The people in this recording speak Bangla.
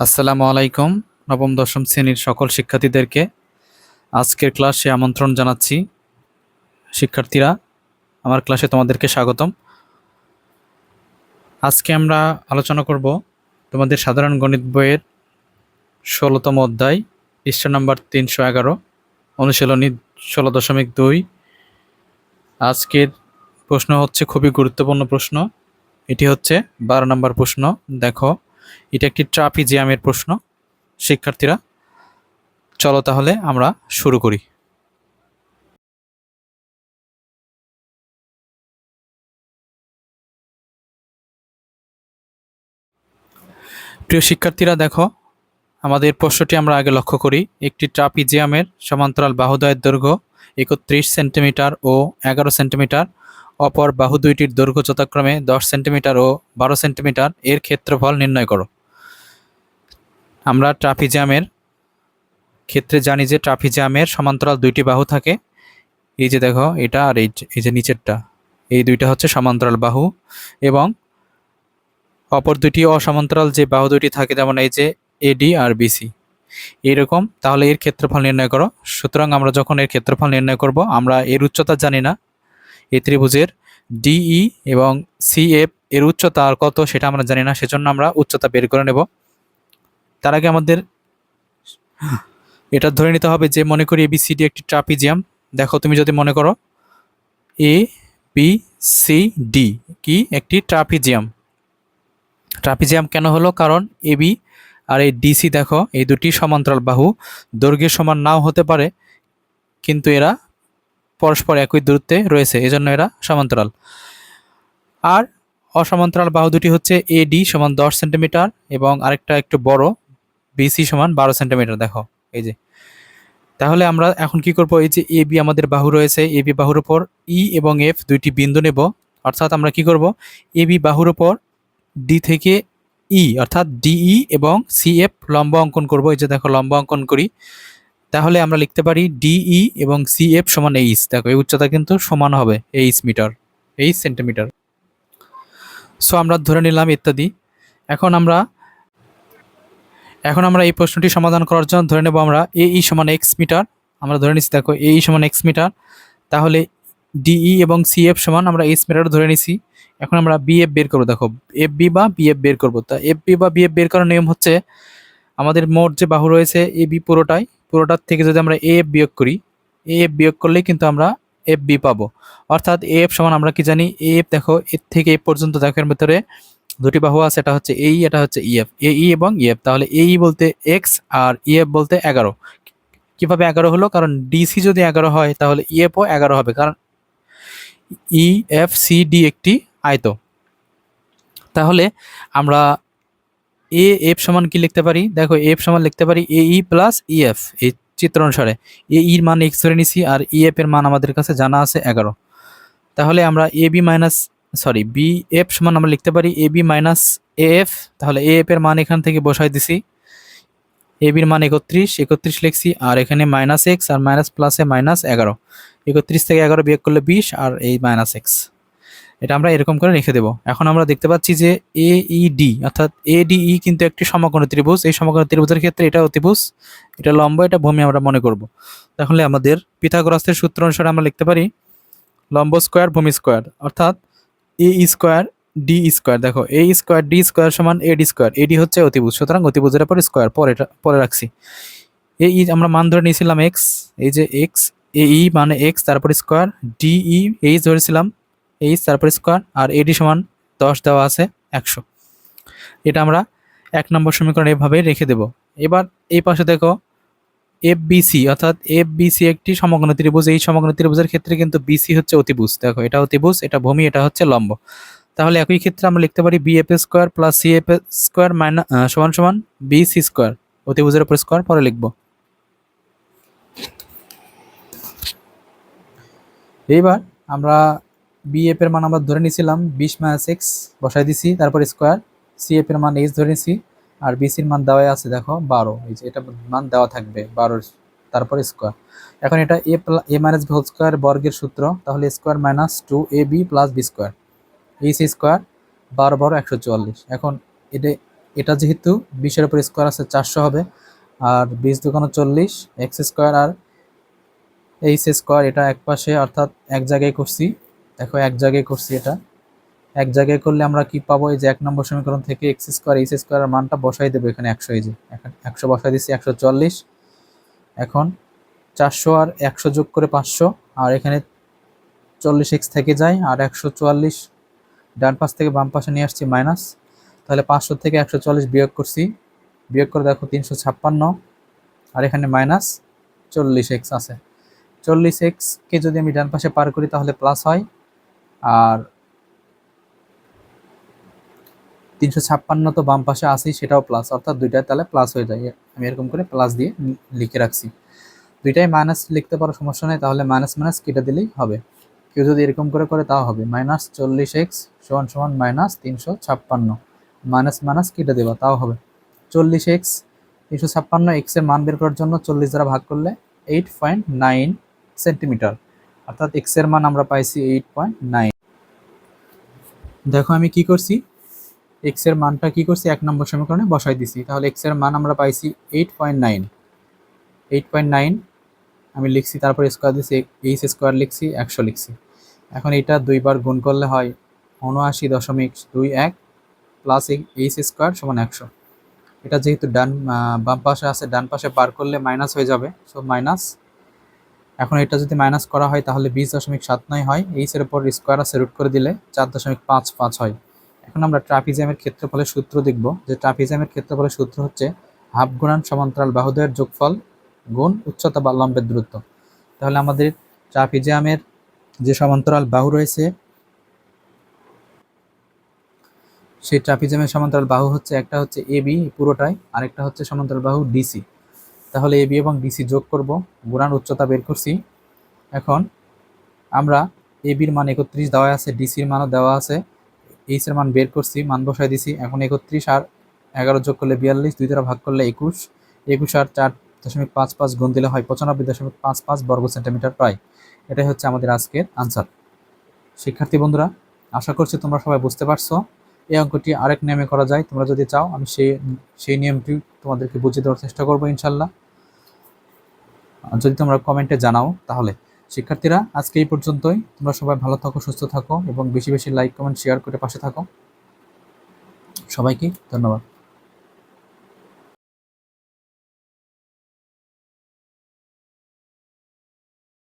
আসসালামু আলাইকুম, নবম, দশম শ্রেণির সকল শিক্ষার্থীদেরকে আজকের ক্লাসে আমন্ত্রণ জানাচ্ছি শিক্ষার্থীরা, আমার ক্লাসে তোমাদেরকে স্বাগতম। আজকে আমরা আলোচনা করব তোমাদের সাধারণ গণিত বইয়ের ষোলোতম অধ্যায়, পৃষ্ঠা নম্বর তিনশো এগারো, অনুশীলনী ষোলো দশমিক দুই। আজকের প্রশ্ন হচ্ছে খুবই গুরুত্বপূর্ণ প্রশ্ন, এটি হচ্ছে বারো নম্বর প্রশ্ন। দেখো এটা একটি ট্রাপিজিয়ামের প্রশ্ন, শিক্ষার্থীরা। চলো তাহলে আমরা শুরু করি। প্রিয় শিক্ষার্থীরা, দেখো, আমাদের প্রশ্নটি আমরা আগে লক্ষ্য করি। একটি ট্রাপিজিয়ামের সমান্তরাল বাহুদয়ের দৈর্ঘ্য একত্রিশ সেন্টিমিটার ও এগারো সেন্টিমিটার, অপর বাহু দুইটির দৈর্ঘ্য যথাক্রমে দশ সেন্টিমিটার ও বারো সেন্টিমিটার। এর ক্ষেত্রফল নির্ণয় করো। আমরা ট্রাফিজামের ক্ষেত্রে জানি যে ট্রাফিজামের সমান্তরাল দুইটি বাহু থাকে। এই যে দেখো, এটা আর এই যে- নিচেরটা, এই দুইটা হচ্ছে সমান্তরাল বাহু এবং অপর দুটি অসমান্তরাল যে বাহু দুটি থাকে, যেমন এই যে এডি আর বিসি এরকম তাহলে এর ক্ষেত্রফল নির্ণয় করো। সুতরাং আমরা যখন এর ক্ষেত্রফল নির্ণয় করব, আমরা এর উচ্চতা জানি না। এই ত্রিভুজের ডিই এবং সিএফ এর উচ্চতা আর কত সেটা আমরা জানি না, সেজন্য আমরা উচ্চতা বের করে নেব। তার আগে আমাদের এটা ধরে নিতে হবে যে মনে করি এবিসিডি একটি ট্রাপিজিয়াম। দেখো তুমি যদি মনে করো এ বি সি ডি কি একটি ট্রাপিজিয়াম। ট্রাপিজিয়াম কেন হলো? কারণ এবি আর এই ডিসি দেখো, এই দুটি সমান্তরাল বাহু দৈর্ঘ্যের সমান নাও হতে পারে, কিন্তু এরা পরস্পর একই দূরত্বে রয়েছে, এজন্য এরা সমান্তরাল। আর অসমান্তরাল বাহু দুটি হচ্ছে এডি সমান দশ সেন্টিমিটার এবং আরেকটা একটু বড় বিসি সমান বারো সেন্টিমিটার দেখো, এই যে। তাহলে আমরা এখন কি করব? এই যে এ বি আমাদের বাহু রয়েছে এ বি বাহুর উপর ই এবং এফ দুইটি বিন্দু নেব। অর্থাৎ আমরা কি করব? এ বি বাহুর উপর ডি থেকে ই অর্থাৎ ডিই এবং সিএফ লম্ব অঙ্কন করব। এই যে দেখো, লম্ব অঙ্কন করি। তাহলে আমরা লিখতে পারি ডিই এবং সিএফ সমান এইচ দেখো, এই উচ্চতা কিন্তু সমান হবে H metre H centimetre so আমরা ধরে নিলাম ইত্যাদি। এখন আমরা এখন আমরা এই প্রশ্নটি সমাধান করার জন্য ধরে নেব আমরা এ ই সমান এক্স মিটার। আমরা ধরে নিচ্ছি দেখো, এ ই সমান এক্স মিটার। তাহলে ডিই এবং সিএফ সমান আমরা এইচ মিটার ধরে নিছি। এখন আমরা বিএফ বের করব, দেখো, এফ বি বা বিএফ বের করব। তা এফ বি বা বিএফ বের করার নিয়ম হচ্ছে আমাদের মোট যে বাহু রয়েছে এ বি পুরোটাই, পুরোটার থেকে যদি আমরা এ এফ বিয়োগ করি, এ এফ বিয়োগ করলেই কিন্তু আমরা এফ বি পাবো। অর্থাৎ এ এফ সমান আমরা কি জানি, এ এফ দেখো, এর থেকে এ পর্যন্ত দেখো, এর ভিতরে দুটি বাহু আছে, এটা হচ্ছে এই, এটা হচ্ছে ইএফ এ ই এবং ইএফ তাহলে এই বলতে এক্স আর ইএফ বলতে এগারো। কীভাবে এগারো হলো? কারণ ডিসি যদি এগারো হয়, তাহলে ইএফও এগারো হবে। কারণ ই এফ সি ডি একটি আয়ত। তাহলে আমরা এ এফ সমান কি লিখতে পারি? দেখো এফ সমান লিখতে পারি এ ই প্লাস ইএফ এই চিত্র অনুসারে। এ ইর মান এক্স ধরে নিছি আর ইএফ এর মান আমাদের কাছে জানা আছে এগারো। তাহলে আমরা A B minus sorry B F সমান আমরা লিখতে পারি A B minus A F তাহলে এ এফ এর মান এখান থেকে বসাই দিছি। এ বির মান একত্রিশ একত্রিশ লিখছি, আর এখানে মাইনাস এক্স আর মাইনাস প্লাসে মাইনাস এগারো। একত্রিশ থেকে এগারো বিয়োগ করলে বিশ, আর এই মাইনাস এক্স এটা আমরা এরকম করে রেখে দেবো। এখন আমরা দেখতে পাচ্ছি যে এ ই ডি অর্থাৎ এ ডি ই কিন্তু একটি সমকোণী ত্রিভুজ। এই সমকোণী ত্রিভুজের ক্ষেত্রে এটা অতিভুজ এটা লম্ব, এটা ভূমি আমরা মনে করব। তাহলে আমাদের পিথাগোরাসের সূত্র অনুসারে আমরা লিখতে পারি লম্ব স্কোয়ার ভূমি স্কোয়ার অর্থাৎ এ স্কোয়ার ডি স্কোয়ার দেখো এ স্কোয়ার ডি স্কোয়ার সমান এ ডি স্কোয়ার এডি হচ্ছে অতিভুজ, সুতরাং অতিভুজের পর স্কোয়ার পরে পরে রাখছি। এ ই আমরা মান ধরে নিয়েছিলাম এক্স এই যে এক্স এ ই মানে এক্স তারপর স্কোয়ার ডিই এইচ ধরেছিলাম এইচ তারপর স্কোয়ার আর এডি সমান দশ দেওয়া আছে একশো। এটা আমরা এক নম্বর সমীকরণ এভাবে রেখে দেব। এবার এই পাশে দেখো এফ বিসি অর্থাৎ এফ বিসি একটি সমগ্র ত্রিভুজ। এই সমগ্র ত্রিভুজের ক্ষেত্রে কিন্তু বিসি হচ্ছে অতিভুজ। দেখো, এটা অতিভুজ, এটা ভূমি, এটা হচ্ছে লম্ব। তাহলে একই ক্ষেত্রে আমরা লিখতে পারি BF square plus CF square minus সমান সমান বিসি স্কোয়ার অতিভুজের উপর স্কোয়ার পরে লিখব। এইবার আমরা বিএফ এর মান আমরা ধরে নিয়েছিলাম বিশ মাইনাস এক্স বসাই দিছি, তারপর স্কোয়ার সিএফ এর মান এইচ ধরে নিছি। আর বিসির মান দেওয়াই আছে, দেখো, বারো। এই যে এটা মান দেওয়া থাকবে, বারোর তারপর স্কোয়ার এখন এটা A A minus B whole square বর্গের সূত্র, তাহলে square minus two A B plus B square H square বারো বারো একশো চুয়াল্লিশ। এখন এটা এটা যেহেতু বিশের উপর স্কোয়ার আছে, চারশো হবে। আর বিশ দুগুণ চল্লিশ এক্স স্কোয়ার আর এইচ স্কোয়ার এটা এক পাশে, অর্থাৎ এক জায়গায় করছি। দেখো, এক জায়গায় করছি এটা। এক জায়গায় করলে আমরা কি পাবো? এই যে এক নম্বর সমীকরণ থেকে এক্স স্কোয়ার এইচ স্কোয়ারের মানটা বসাই দেবো এখানে একশো, এই যে একশো বসাই দিচ্ছি, একশো চল্লিশ। এখন চারশো আর একশো যোগ করে পাঁচশো, আর এখানে চল্লিশ এক্স থেকে যায়, আর একশো চুয়াল্লিশ ডান পাশ থেকে বাম পাশে নিয়ে আসছি মাইনাস তাহলে পাঁচশো থেকে একশো চল্লিশ বিয়োগ করছি, বিয়োগ করে দেখো তিনশো ছাপ্পান্ন, আর এখানে মাইনাস চল্লিশ এক্স আছে। চল্লিশ এক্সকে যদি আমি ডান পাশে পার করি তাহলে প্লাস হয়, আর তিনশো ছাপ্পান্ন তো বাম পাশে আসি সেটাও প্লাস অর্থাৎ দুইটাই তাহলে প্লাস হয়ে যায়। আমি এরকম করে প্লাস দিয়ে লিখে রাখছি। দুইটাই মাইনাস লিখতে পারো, সমস্যা নেই। তাহলে মাইনাস মাইনাস কেটে দিলেই হবে। কেউ যদি এরকম করে করে, তাও হবে। মাইনাস চল্লিশ এক্স সমান সমান মাইনাস তিনশো ছাপ্পান্ন। মাইনাস মাইনাস কেটে দেবা, তাও হবে। চল্লিশ এক্স তিনশো ছাপ্পান্ন এক্সের মান বের করার জন্য চল্লিশ দ্বারা ভাগ করলে এইট পয়েন্ট নাইন সেন্টিমিটার অর্থাৎ এক্সের মান আমরা পাইছি এইট পয়েন্ট নাইন দেখো আমি কি করছি? এক্সের মানটা কি করছি? এক নম্বর সমীকরণে বসাই দিছি। তাহলে এক্সের মান আমরা পাইছি eight point nine eight point nine আমি লিখছি, তারপর স্কোয়ার দিচ্ছি এইচ স্কোয়ার লিখছি, একশো লিখছি। এখন এটা দুইবার গুণ করলে হয় উনআশি দশমিক দুই এক প্লাস এইচ স্কোয়ার সমান একশো। এটা যেহেতু ডান বাম পাশে আছে, ডান পাশে পার করলে মাইনাস হয়ে যাবে। সো মাইনাস এখন এটা যদি মাইনাস করা হয়, তাহলে বিশ দশমিক সাত নয় হয়। এইচের উপর স্কোয়ার আছে রুট করে দিলে চার দশমিক পাঁচ পাঁচ হয়। এখন আমরা ট্রাপিজিয়ামের ক্ষেত্রফলের সূত্র দেখব যে ট্রাপিজিয়ামের ক্ষেত্রফলের সূত্র হচ্ছে হাফ গুণান সমান্তরাল বাহুদ্বয়ের যোগফল গুণ উচ্চতা বা লম্বের দূরত্ব। তাহলে আমাদের ট্রাপিজিয়ামের যে সমান্তরাল বাহু রয়েছে, সেই ট্রাপিজিয়ামের সমান্তরাল বাহু হচ্ছে, একটা হচ্ছে এ বি পুরোটাই, আরেকটা হচ্ছে সমান্তরাল বাহু ডিসি তাহলে এ বি এবং ডিসি যোগ করব, গুণান উচ্চতা বের করছি। এখন আমরা এ বির মান একত্রিশ দেওয়া আছে ডিসির মানও দেওয়া আছে। এইচ এর মান বের করছি, মান বসাই দিছি। এখন একত্রিশ আর এগারো যোগ করলে বিয়াল্লিশ, দুই দ্বারা ভাগ করলে একুশ। একুশ আর চার দশমিক পাঁচ পাঁচ গুণ দিলে হয় পঁচানব্বই দশমিক পাঁচ পাঁচ বর্গ সেন্টিমিটার প্রায়। এটাই হচ্ছে আমাদের আজকের আনসার। শিক্ষার্থী বন্ধুরা, আশা করছি তোমরা সবাই বুঝতে পারছ। এই অঙ্কটি আরেক নিয়মে করা যায়। তোমরা যদি চাও, আমি সেই সেই নিয়মটি তোমাদেরকে বুঝিয়ে দেওয়ার চেষ্টা করব ইনশাল্লাহ। যদি তোমরা কমেন্টে জানাও, তাহলে। শিক্ষার্থীরা, আজকে এই পর্যন্তই। তোমরা সবাই ভালো থাকো, সুস্থ থাকো এবং বেশি বেশি লাইক কমেন্ট শেয়ার করে পাশে থাকো। সবাইকে ধন্যবাদ।